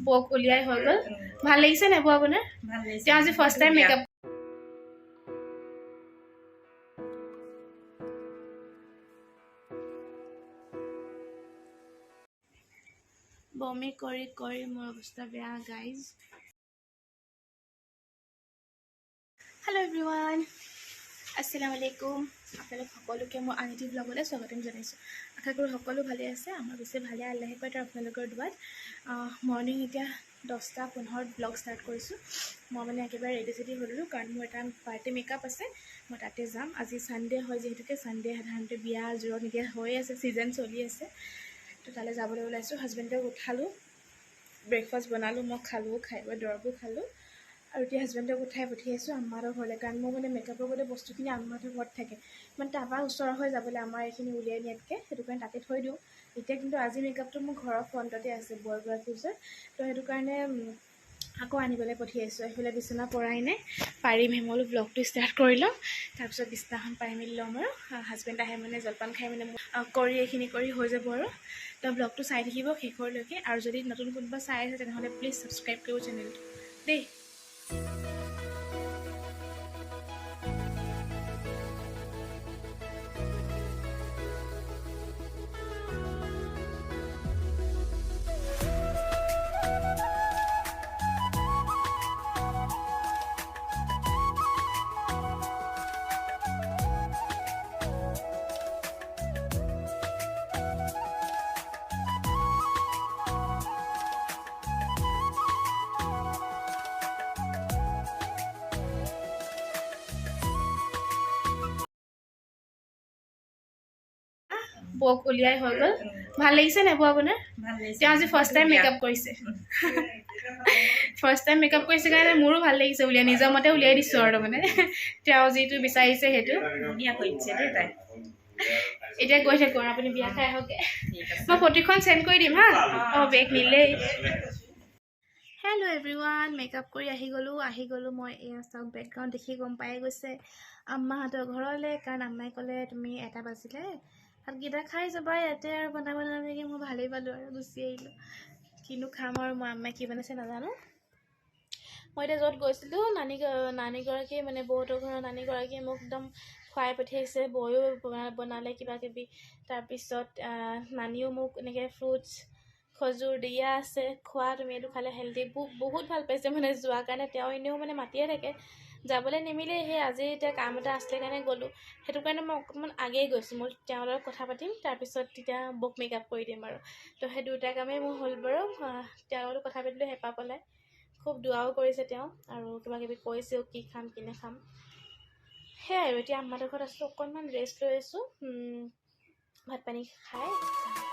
বৌক উলিয়াই হৈ গ'ল ভালো লাগিছে নাই বৌ আপোনাৰ তেওঁ আজি ফাৰ্ষ্ট টাইম মেকআপ বমি কৰি কৰি মোৰ অৱস্থা বেয়া গাইজ হেল্ল' এভৰিৱান আসসালামু আলাইকুম। আপোনালোক সকলোকে মই আন এটি ব্লগলৈ স্বাগতম জনাইছোঁ। আশা কৰোঁ সকলো ভালে আছে। আমাৰ বেছি ভালে আল্লাহে পায় তাৰ আপোনালোকৰ দুৱাত। মৰ্ণিং এতিয়া দহটা পোন্ধৰত ব্লগ ষ্টাৰ্ট কৰিছোঁ। মই মানে একেবাৰে ৰেডি চেডি হ'লোঁ কাৰণ মোৰ এটা পাৰ্টি মেকআপ আছে। মই তাতে যাম। আজি ছানডে' হয় যিহেতুকে ছানডে' সাধাৰণতে বিয়া জোৰত এতিয়া হৈ আছে ছিজন চলি আছে। তো তালৈ যাবলৈ ওলাইছোঁ। হাজবেণ্ডক উঠালোঁ। ব্ৰেকফাষ্ট বনালোঁ মই খালোঁ খাই বৈ দৰবো খালোঁ। আৰু এতিয়া হাজবেণ্ডক উঠাই পঠিয়াইছোঁ আম্মাহঁতৰ ঘৰলৈ। কাৰণ মোৰ মানে মেকআপৰ গোটেই বস্তুখিনি আম্মাহঁতৰ ঘৰত থাকে। মানে তাৰপৰা ওচৰ হৈ যাবলৈ আমাৰ এইখিনি উলিয়াই নিয়াতকৈ সেইটো কাৰণে তাতে থৈ দিওঁ। এতিয়া কিন্তু আজি মেকআপটো মোৰ ঘৰৰ ফ্ৰণ্টতে আছে বৰগৰাকীৰ ওচৰত তো সেইটো কাৰণে আকৌ আনিবলৈ পঠিয়াইছোঁ এইফালে বিচনা পৰাই নাই পাৰিম হেমলো ব্লগটো ষ্টাৰ্ট কৰি ল'ম তাৰপিছত বিচনাখন পাৰি মেলি ল'ম আৰু। হাজবেণ্ড আহে মানে জলপান খাই মানে কৰি এইখিনি কৰি হৈ যাব আৰু। তো ব্লগটো চাই থাকিব শেষৰলৈকে। আৰু যদি নতুন কোনোবা চাই আছে তেনেহ'লে প্লিজ ছাবস্ক্ৰাইব কৰিব চেনেলটো দেই। Thank you. বৌক উলিয়াই হৈ গ'ল। ভাল লাগিছে নাই বৌ আপোনাৰ? ভাল লাগিছে। তেওঁ আজি ফাৰ্ষ্ট টাইম মেকআপ কৰিছে। ফাৰ্ষ্ট টাইম মেকআপ কৰিছে কাৰণে মোৰো ভাল লাগিছে উলিয়াই নিজৰ মতে উলিয়াই দিছোঁ আৰু মানে তেওঁ যিটো বিচাৰিছে সেইটো। ধুনীয়া কৰিছে দেই তাই। এতিয়া গৈ থাকোঁ আৰু আপুনি বিয়া খাই আহকে। মই প্ৰতিখন চেণ্ড কৰি দিম হা? অঁ বেগ নিলেই। হেল্ল' এভৰিৱান মেকআপ কৰি আহি গ'লোঁ। আহি গ'লোঁ মই এয়া চাওক বেকগ্ৰাউণ্ড দেখি গম পাই গৈছে। আম্মাহঁতৰ ঘৰলৈ কাৰণ আম্মাই ক'লে তুমি এটা বাজিলে? ভাতকেইটা খাই যাবা ইয়াতে আৰু বনাব নালাগে মই ভালেই পালোঁ আৰু গুচি আহিলোঁ। কিনো খাম আৰু মই আম্মাই কি বনাইছে নাজানো। মই এতিয়া য'ত গৈছিলোঁ নানী নানীগৰাকী মানে বৌহঁতৰ ঘৰৰ নানীগৰাকীয়ে মোক একদম খুৱাই পঠিয়াইছে বৌও বনা- বনালে কিবা কিবি। তাৰপিছত নানীও মোক এনেকৈ ফ্ৰুটছ খজুৰ দিয়া আছে খোৱা তুমি এইটো খালে হেল্ডি বহুত ভাল পাইছে মানে যোৱাৰ কাৰণে তেওঁ এনেও মানে মাতিয়ে থাকে। যাবলৈ নিমিলে সেই আজি এতিয়া কাম এটা আছিলে কাৰণে গ'লোঁ। সেইটো কাৰণে মই অকণমান আগেই গৈছোঁ মই তেওঁৰ লগত কথা পাতিম তাৰপিছত তেতিয়া বক মেকআপ কৰি দিম আৰু। তো সেই দুটা কামেই মোৰ হ'ল বাৰু তেওঁৰ লগত কথা পাতিলোঁ হেঁপাহ পলাই খুব দুৱাও কৰিছে তেওঁ আৰু কিবা কিবি কৈছেও কি খাম কি নাখাম। সেয়াই আৰু এতিয়া আম্মাহঁতৰ ঘৰত আছোঁ অকণমান ৰেষ্ট লৈ আছোঁ ভাত পানী খাই।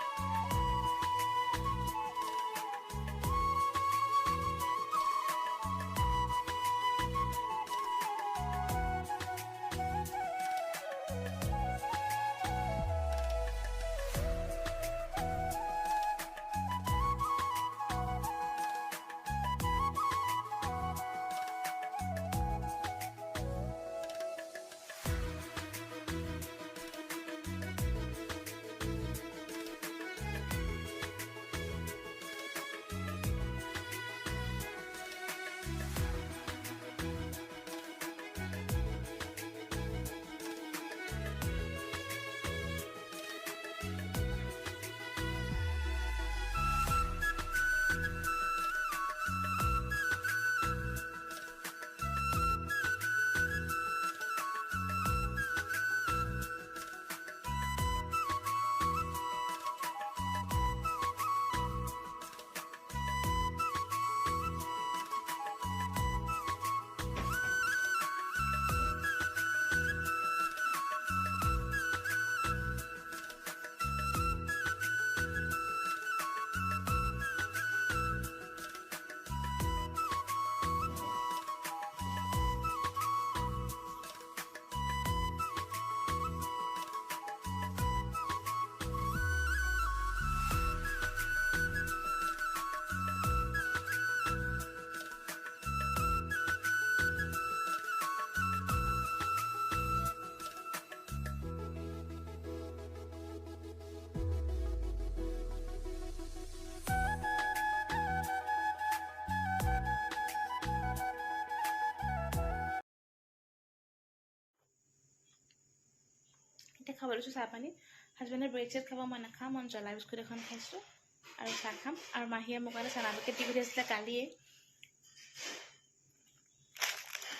খাব লৈছোঁ চাহ পানী হাজবেণ্ডে ব্ৰেড চেড খাব মই নাখাওঁ মই জ্বলা বিস্কুট এখন খাইছোঁ আৰু চাহ খাম। আৰু মাহীয়ে মোৰ কাৰণে চানা পেকেট দি পঠিয়াইছিলে কালিয়ে।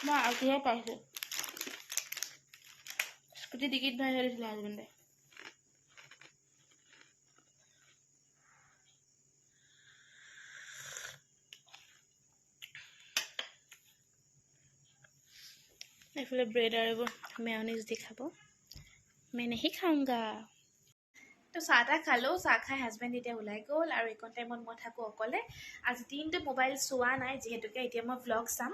মই আজিহে পাইছোঁ স্কুটি টিকিট ভৰাই থৈ দিছিলে হাজবেণ্ডে এইফালে ব্ৰেড আৰু মেয়নিজ দি খাব। মই নেহি খাওঁগা। তো চাহ তাহ খালোঁ চাহ খাই হাজবেণ্ড এতিয়া ওলাই গ'ল আৰু এইকণ টাইমত মই থাকোঁ অকলে। আজি দিনটো মোবাইল চোৱা নাই যিহেতুকে এতিয়া মই ভ্লগ চাম।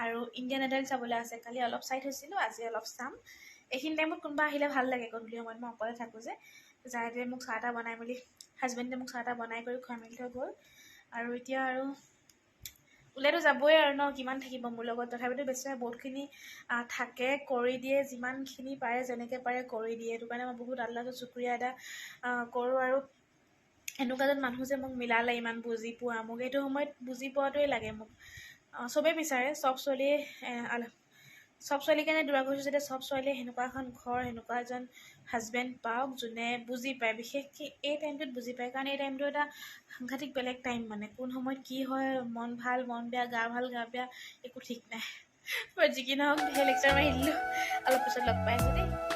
আৰু ইণ্ডিয়ান আইডল চাবলৈ আছে কালি অলপ চাই থৈছিলোঁ আজি অলপ চাম। এইখিনি টাইমত কোনোবা আহিলে ভাল লাগে গধূলি সময়ত মই অকলে থাকোঁ যে। যাই মোক চাহ তাহ বনাই মেলি হাজবেণ্ডে মোক চাহ তাহ বনাই কৰি খুৱাই মেলি থৈ গ'ল। আৰু এতিয়া আৰু ওলাইতো যাবই আৰু ন কিমান থাকিব মোৰ লগত? তথাপিতো বেছিভাগ বহুতখিনি থাকে কৰি দিয়ে যিমানখিনি পাৰে যেনেকৈ পাৰে কৰি দিয়ে। সেইটো কাৰণে মই বহুত আল্লাহটো চুক্ৰিয়া এটা কৰোঁ আৰু এনেকুৱা এজন মানুহ যে মোক মিলালে ইমান বুজি পোৱা মোক এইটো সময়ত বুজি পোৱাটোৱে লাগে মোক। চবেই বিচাৰে চব ছোৱালীয়ে চব ছোৱালীৰ কাৰণে দূৰা কৰিছোঁ যেতিয়া চব ছোৱালীয়ে সেনেকুৱা এখন ঘৰ সেনেকুৱা এজন হাজবেণ্ড পাওক যোনে বুজি পায় বিশেষকৈ এই টাইমটোত বুজি পায়। কাৰণ এই টাইমটো এটা সাংঘাতিক বেলেগ টাইম মানে। কোন সময়ত কি হয় মন ভাল মন বেয়া গা ভাল গা বেয়া একো ঠিক নাই। বাট যি কি নহওক সেই লেকচাৰ মাৰি দিলোঁ। অলপ পিছত লগ পাই আছোঁ দেই।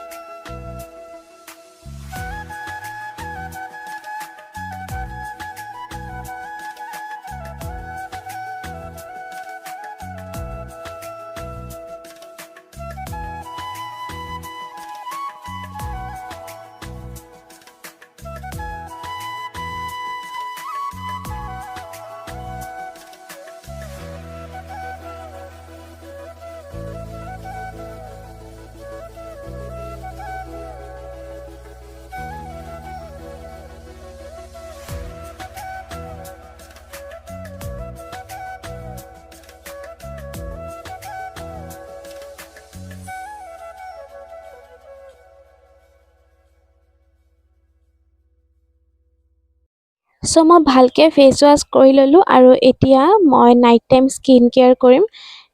চ' মই ভালকৈ ফেচ ৱাছ কৰি ল'লোঁ আৰু এতিয়া মই নাইট টাইম স্কিন কেয়াৰ কৰিম।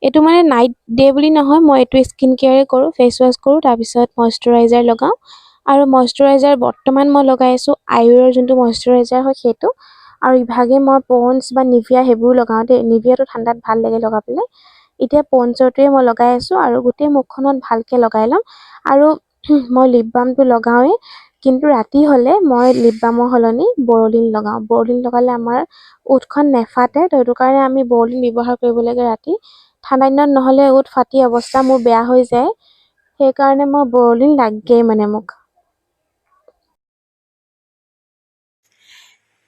এইটো মানে নাইট ডে বুলি নহয়, মই এইটো স্কিন কেয়াৰে কৰোঁ ফেচ ৱাছ কৰোঁ, তাৰপিছত মইশ্বৰাইজাৰ লগাওঁ। আৰু মইশ্বৰাইজাৰ বৰ্তমান মই লগাই আছোঁ, আয়ুৰৰ যোনটো মইশ্বৰাইজাৰ হয় সেইটো। আৰু ইভাগে মই পণ্ডছ বা নিভিয়া সেইবোৰ লগাওঁ দেই, নিভিয়াটো ঠাণ্ডাত ভালো লাগে লগাবলৈ এতিয়া পণ্ডছৰটোৱে মই লগাই আছোঁ আৰু গোটেই মুখখনত ভালকৈ লগাই ল'ম। আৰু মই লিপ বামটো লগাওঁৱেই। কিন্তু ৰাতি হ'লে মই লিপ বামৰ সলনি বৰলিন লগাওঁ। বৰলিন লগালে আমাৰ ওঠখন নেফাটে তো সেইটো কাৰণে আমি বৰলিন ব্যৱহাৰ কৰিব লাগে ৰাতি। ঠাণ্ডা দিনত নহ'লে ওঠ ফাটি অৱস্থা মোৰ বেয়া হৈ যায়। সেইকাৰণে মই বৰলিন লাগেই মানে মোক।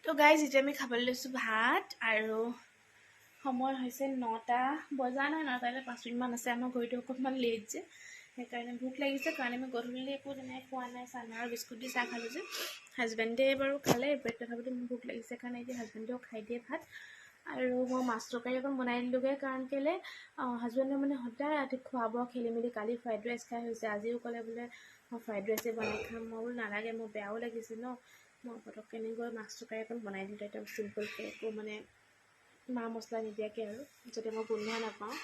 তো গাইজ এতিয়া আমি খাবলৈ লৈছোঁ ভাত আৰু সময় হৈছে নটা। বজা নাই নটালৈ পাঁচ মিনিটমান আছে। আমাৰ ঘড়ীটো অকণমান লেট যে। সেইকাৰণে ভোক লাগিছে কাৰণে মই গধূলি একো তেনেকৈ খোৱা নাই চানা আৰু বিস্কুট দি চাহ খালোঁ যে। হাজবেণ্ডে বাৰু খালে ব্ৰেড তথাপিতো মোৰ ভোক লাগিছে কাৰণে এতিয়া হাজবেণ্ডেও খাই দিয়ে ভাত। আৰু মই মাছ তৰকাৰী অকণ বনাই দিলোঁগৈ কাৰণ কেলৈ হাজবেণ্ডে মানে সদায় ৰাতি খোৱা বোৱা খেলি মেলি কালি ফ্ৰাইড ৰাইচ খাই হৈছে। আজিও ক'লে বোলে মই ফ্ৰাইড ৰাইচে বনাই খাম মই বোলো নালাগে মোৰ বেয়াও লাগিছে ন। মই পটককৈ এনেকৈ মাছ তৰকাৰী অকণ বনাই দিলোঁ একদম চিম্পলকৈ একো মানে মা মছলা নিদিয়াকৈ আৰু যাতে মই গোন্ধ নাপাওঁ।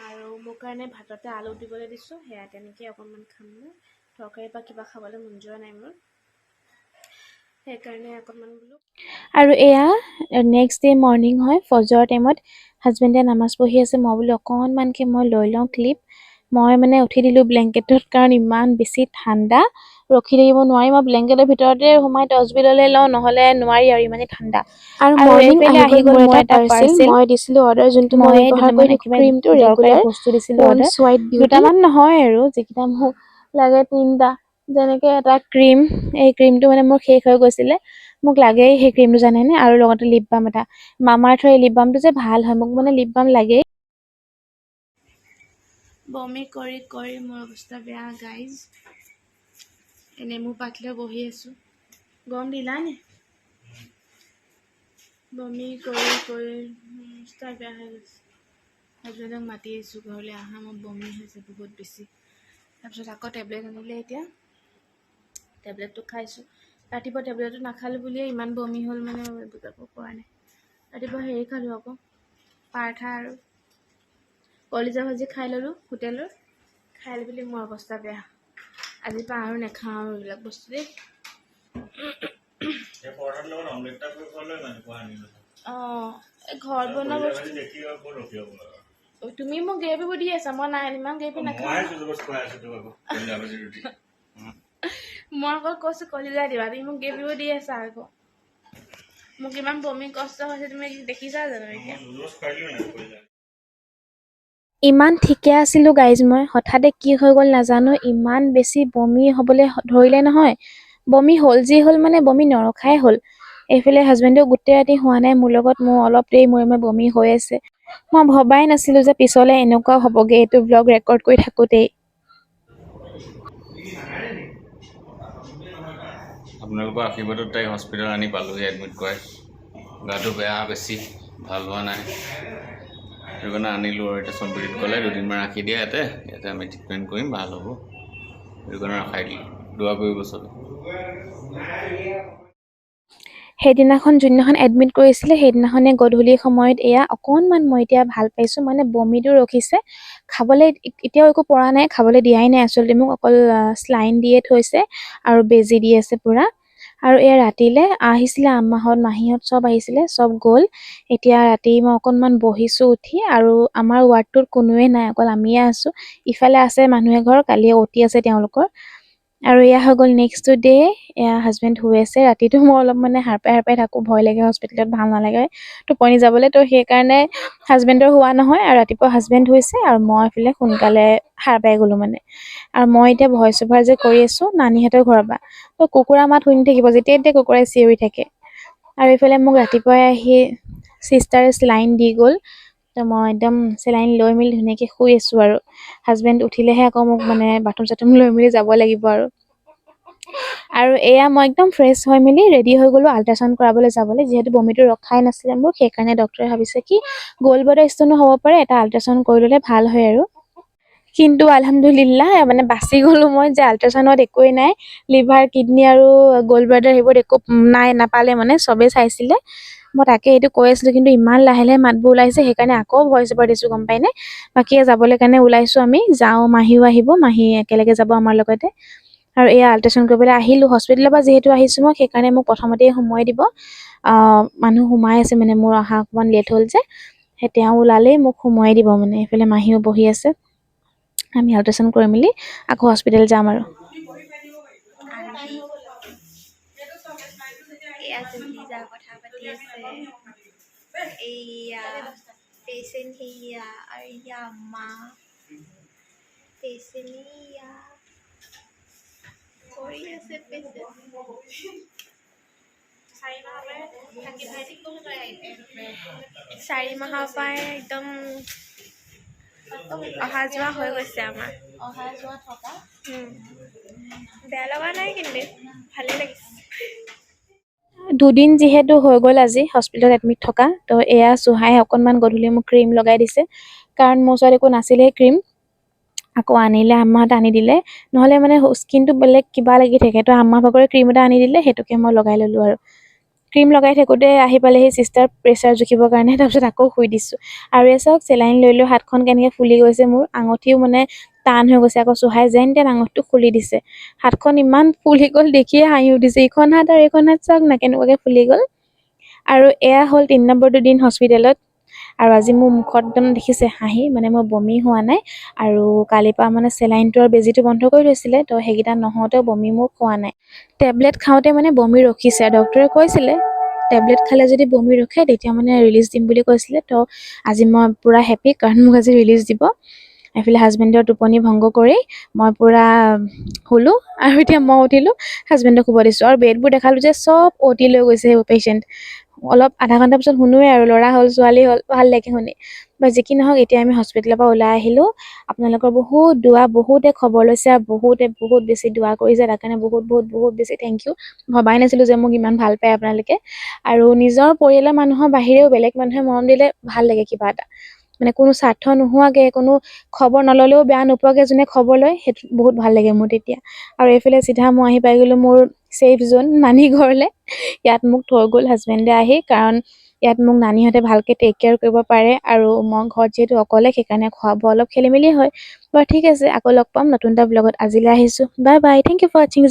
আৰু মোৰ কাৰণে ভাততে আলু দিবলৈ দিছোঁ সেয়া তেনেকৈ অকণমান খাম মই। তৰকাৰী বা কিবা খাবলৈ মন যোৱা নাই মোৰ। সেইকাৰণে অকণমান বোলো আৰু এয়া নেক্সট ডে মৰ্ণিং হয় ফজৰ টাইমত হাজবেণ্ডে নামাজ পঢ়ি আছে মই বোলো অকণমানকৈ মই লৈ লওঁ ক্লিপ মই মানে উঠি দিলোঁ ব্লেংকেটত কাৰণ ইমান বেছি ঠাণ্ডা। ৰখি থাকিব নোৱাৰি মই ব্লেংকেটৰ ভিতৰতে সোমাই টচবিললৈ লওঁ নহ'লে নোৱাৰি আৰু ইমানেই ঠাণ্ডা। আৰু মৰ্ণিং আহি গ'ল মোৰ এটা পাৰ্চেল মই দিছিলোঁ অৰ্ডাৰ যোনটো মই ব্যৱহাৰ কৰি থাকোঁ একেবাৰে ক্ৰীমটো ৰেগুলাৰ বস্তু দিছিলোঁ অৰ্ডাৰ হোৱাইট দুটামান নহয় আৰু যিকেইটা মোক লাগে তিনিটা। যেনেকৈ এটা ক্ৰীম এই ক্ৰীমটো মানে মোৰ শেষ হৈ গৈছিলে। মোক লাগেই সেই ক্ৰীমটো জানেনে? আৰু লগতে লিপ বাম এটা। মামাআৰ্থৰ এই লিপ বামটো যে ভাল হয় মোক মানে লিপ বাম লাগেই। বমি কৰি কৰি মোৰ অৱস্থা বেয়া গাইজ নেমু পাত লৈ বহি আছোঁ। গৰম দিলা নি? বমি কৰি কৰি মোৰ অৱস্থা বেয়া হৈ গৈছে। হাজবেণ্ডক মাতি আছোঁ ঘৰলৈ আহা মোৰ বমি হৈছে বহুত বেছি। তাৰপিছত আকৌ টেবলেট আনিলে এতিয়া। টেবলেটটো খাইছোঁ। ৰাতিপুৱা টেবলেটটো নাখালোঁ বুলিয়ে ইমান বমি হ'ল মানে বুজাব পৰা নাই। ৰাতিপুৱা হেৰি খালোঁ আকৌ পাৰঠা আৰু কলিজা ভাজি খাই ল'লোঁ হোটেলৰ। খাই লৈ পেলি মোৰ অৱস্থা বেয়া। আজিৰ পৰা আৰু নাখাওঁ আৰু এইবিলাক বস্তু দেই। অঁ এই ঘৰত বনোৱা বস্তু তুমি মোক গ্ৰেভিবোৰ দি আছা মই নাই ইমান গ্ৰেভি নাখাওঁ। মই আকৌ কৈছোঁ কলিজা দিবা তুমি মোক গ্ৰেভিবোৰ দি আছা আকৌ। মোক ইমান বমি কষ্ট হৈছে তুমি দেখিছা জানো এতিয়া? ইমান ঠিকে আছিলোঁ গাইজ মই। হঠাতে কি হৈ গ'ল নাজানো ইমান বেছি বমি হ'বলৈ ধৰিলে নহয়। বমি হ'ল যি হ'ল মানে বমি নৰখাই হ'ল। এইফালে হাজবেণ্ডেও গোটেই ৰাতি হোৱা নাই মোৰ লগত মোৰ অলপ দেৰি মূৰে মূৰে বমি হৈ আছে। মই ভবাই নাছিলোঁ যে পিছলৈ এনেকুৱাও হ'বগৈ এইটো ব্লগ ৰেকৰ্ড কৰি থাকোঁতেই। আপোনালোকৰ আশীৰ্বাদত তাইক হস্পিটেল আনি পালোহি এডমিট কৰাই। গাটো বেয়া বেছি ভাল হোৱা নাই। সেইটো কাৰণে আনিলোঁ আৰু এতিয়া চম্পিত ক'লে দুদিনমান ৰাখি দিয়া ইয়াতে ইয়াতে আমি ট্ৰিটমেণ্ট কৰিম ভাল হ'ব। সেইটো কাৰণে ৰখাই দিলোঁ দোৱা কৰিব চবে। সেইদিনাখন যোনদিনাখন এডমিট কৰিছিলে সেইদিনাখনে গধূলি সময়ত এয়া অকণমান মই এতিয়া ভাল পাইছোঁ মানে বমিটো ৰখিছে। খাবলৈ এতিয়াও একো পৰা নাই খাবলৈ দিয়াই নাই আচলতে মোক অকল শ্লাইন দিয়ে থৈছে আৰু বেজী দি আছে পূৰা। আৰু এয়া ৰাতিলৈ আহিছিলে আম্মাহঁত মাহীহঁত চব আহিছিলে চব গ'ল। এতিয়া ৰাতি মই অকণমান বহিছোঁ উঠি আৰু আমাৰ ৱাৰ্ডটোত কোনোৱে নাই অকল আমিয়ে আছোঁ। ইফালে আছে মানুহ এঘৰ কালি অতি আছে তেওঁলোকৰ। আৰু এয়া হৈ গ'ল নেক্সট ডে এয়া হাজবেণ্ড শুই আছে। ৰাতিটো মই অলপ মানে সাৰ পাই সাৰ পাই থাকোঁ ভয় লাগে হস্পিটেলত ভাল নালাগে। টোপনি যাবলৈ তো সেইকাৰণে হাজবেণ্ডৰ হোৱা নহয় আৰু ৰাতিপুৱা হাজবেণ্ড শুইছে আৰু মই এইফালে সোনকালে সাৰ পাই গ'লোঁ মানে। আৰু মই এতিয়া ভইচ অভাৰ যে কৰি আছোঁ নানীহঁতৰ ঘৰৰ পৰা। তো কুকুৰা মাত শুনি থাকিব যেতিয়াই তেতিয়া কুকুৰাই চিঞৰি থাকে। আৰু এইফালে মোক ৰাতিপুৱাই আহি চিষ্টাৰে চেলাইন দি গ'ল। তো মই একদম চেলাইন লৈ মেলি ধুনীয়াকৈ শুই আছোঁ আৰু। হাজবেণ্ড উঠিলেহে আকৌ মোক মানে বাথৰুম চাথৰুম লৈ মেলি যাব লাগিব আৰু। আৰু এয়া মই একদম ফ্ৰেছ হৈ মেলি ৰেডি হৈ গ'লোঁ আল্ট্ৰাচাউণ্ড কৰাবলৈ যাবলৈ যিহেতু বমিটো ৰখাই নাছিলে মোৰ সেইকাৰণে ডক্টৰে ভাবিছে কি গ'ল্ড ব্লাডাৰ ষ্টনো হ'ব পাৰে এটা আল্ট্ৰাচাউণ্ড কৰি ল'লে ভাল হয় আৰু। কিন্তু আলহামদুলিল্লাহ মানে বাচি গ'লোঁ মই যে আল্ট্ৰাচাউণ্ডত একোৱেই নাই লিভাৰ কিডনী আৰু গ'ল্ড ব্লাডাৰ সেইবোৰত একো নাই নাপালে মানে চবেই চাইছিলে। মই তাকে এইটো কৈ আছিলোঁ কিন্তু ইমান লাহে লাহে মাতবোৰ ওলাইছে সেইকাৰণে আকৌ ভইচ অভাৰ দিছোঁ গম পাইনে? বাকী যাবলৈ কাৰণে ওলাইছোঁ আমি যাওঁ মাহীও আহিব মাহী একেলগে যাব আমাৰ লগতে। আৰু এয়া আল্ট্ৰাচাউণ্ড কৰিবলৈ আহিলোঁ হস্পিটেলৰ পৰা যিহেতু আহিছোঁ মই সেইকাৰণে মোক প্ৰথমতেই সোমোৱাই দিব। মানুহ সোমাই আছে মানে মোৰ অহা অকণমান লেট হ'ল যে সেই তেওঁ ওলালেই মোক সোমোৱাই দিব মানে এইফালে মাহীও বহি আছে। আমি আল্ট্ৰাচাউণ্ড কৰি মেলি আকৌ হস্পিটেল যাম আৰু। এয়া মা পেচেণ্ট এয়া কৰি আছে পেচেণ্ট চাৰি মাহৰ পৰাই একদম অহা যোৱা হৈ গৈছে আমাৰ অহা যোৱা থকা। বেয়া লগা নাই কিন্তু ভালেই লাগিছে দুদিন যিহেতু হৈ গ'ল আজি হস্পিটেলত এডমিট থকা তো এয়া চুহাই অকণমান গধূলি মোক ক্ৰীম লগাই দিছে। কাৰণ মোৰ ওচৰত একো নাছিলেই ক্ৰীম আকৌ আনিলে আম্মাহঁতে আনি দিলে। নহ'লে মানে স্কিনটো বেলেগ কিবা লাগি থাকে তো আম্মা ভাগৰে ক্ৰীম এটা আনি দিলে সেইটোকে মই লগাই ল'লোঁ আৰু। ক্ৰীম লগাই থাকোঁতে আহি পালেহি চিষ্টাৰ প্ৰেছাৰ জুখিবৰ কাৰণে তাৰপিছত আকৌ শুই দিছোঁ। আৰু এই চাওক চেলাইন লৈ লৈ হাতখন কেনেকৈ ফুলি গৈছে মোৰ আঙঠিও মানে টান হৈ গৈছে আকৌ চুহাই যেন তেন আঙঠিটো খুলি দিছে। হাতখন ইমান ফুলি গ'ল দেখিয়ে হাঁহি উঠিছে ইখন হাত আৰু এইখন হাত চাওক না কেনেকুৱাকৈ ফুলি গ'ল? আৰু এয়া হ'ল তিনি নম্বৰটো দিন হস্পিটেলত আৰু আজি মোৰ মুখত একদম দেখিছে হাঁহি মানে মোৰ বমি হোৱা নাই আৰু কালিৰ পৰা মানে চেলাইনটো আৰু বেজীটো বন্ধ কৰি থৈছিলে তো সেইকেইটা নহওঁতেও বমি মোক হোৱা নাই। টেবলেট খাওঁতে মানে বমি ৰখিছে ডক্টৰে কৈছিলে টেবলেট খালে যদি বমি ৰখে তেতিয়া মানে ৰিলিজ দিম বুলি কৈছিলে তো আজি মই পূৰা হেপী কাৰণ মোক আজি ৰিলিজ দিব। এইফালে হাজবেণ্ডৰ টোপনি ভংগ কৰি মই পূৰা শুলোঁ আৰু এতিয়া মই উঠিলোঁ হাজবেণ্ডক শুব দিছোঁ আৰু বেডবোৰ দেখালোঁ যে চব অতি লৈ গৈছে সেইবোৰ পেচেণ্ট অলপ আধা ঘণ্টাৰ পিছত শুনোৱে আৰু ল'ৰা হ'ল ছোৱালী হ'ল ভাল লাগে শুনি। বা যি কি নহওক এতিয়া আমি হস্পিটেলৰ পৰা ওলাই আহিলোঁ। আপোনালোকৰ বহুত দোৱা বহুতে খবৰ লৈছে আৰু বহুতে বহুত বেছি দোৱা কৰিছে তাৰ কাৰণে বহুত বহুত বহুত বেছি থেংক ইউ ভবাই নাছিলোঁ যে মোক ইমান ভাল পায় আপোনালোকে। আৰু নিজৰ পৰিয়ালৰ মানুহৰ বাহিৰেও বেলেগ মানুহে মৰম দিলে ভাল লাগে কিবা এটা। মানে কোনো স্বাৰ্থ নোহোৱাকৈ কোনো খবৰ নল'লেও বেয়া নোপোৱাকৈ যোনে খবৰ লয় সেইটো বহুত ভাল লাগে মোৰ তেতিয়া। আৰু এইফালে চিধা মই আহি পাই গ'লোঁ মোৰ ছেফ জ'ন নানী ঘৰলৈ। ইয়াত মোক থৈ গ'ল হাজবেণ্ডে আহি কাৰণ ইয়াত মোক নানীহঁতে ভালকৈ টেক কেয়াৰ কৰিব পাৰে আৰু মই ঘৰত যিহেতু অকলে সেইকাৰণে খোৱা বোৱা অলপ খেলি মেলি হয়। বাৰু ঠিক আছে আকৌ লগ পাম নতুন এটা ব্লগত আজিলৈ আহিছোঁ। Bye bye thank you for ৱাচিং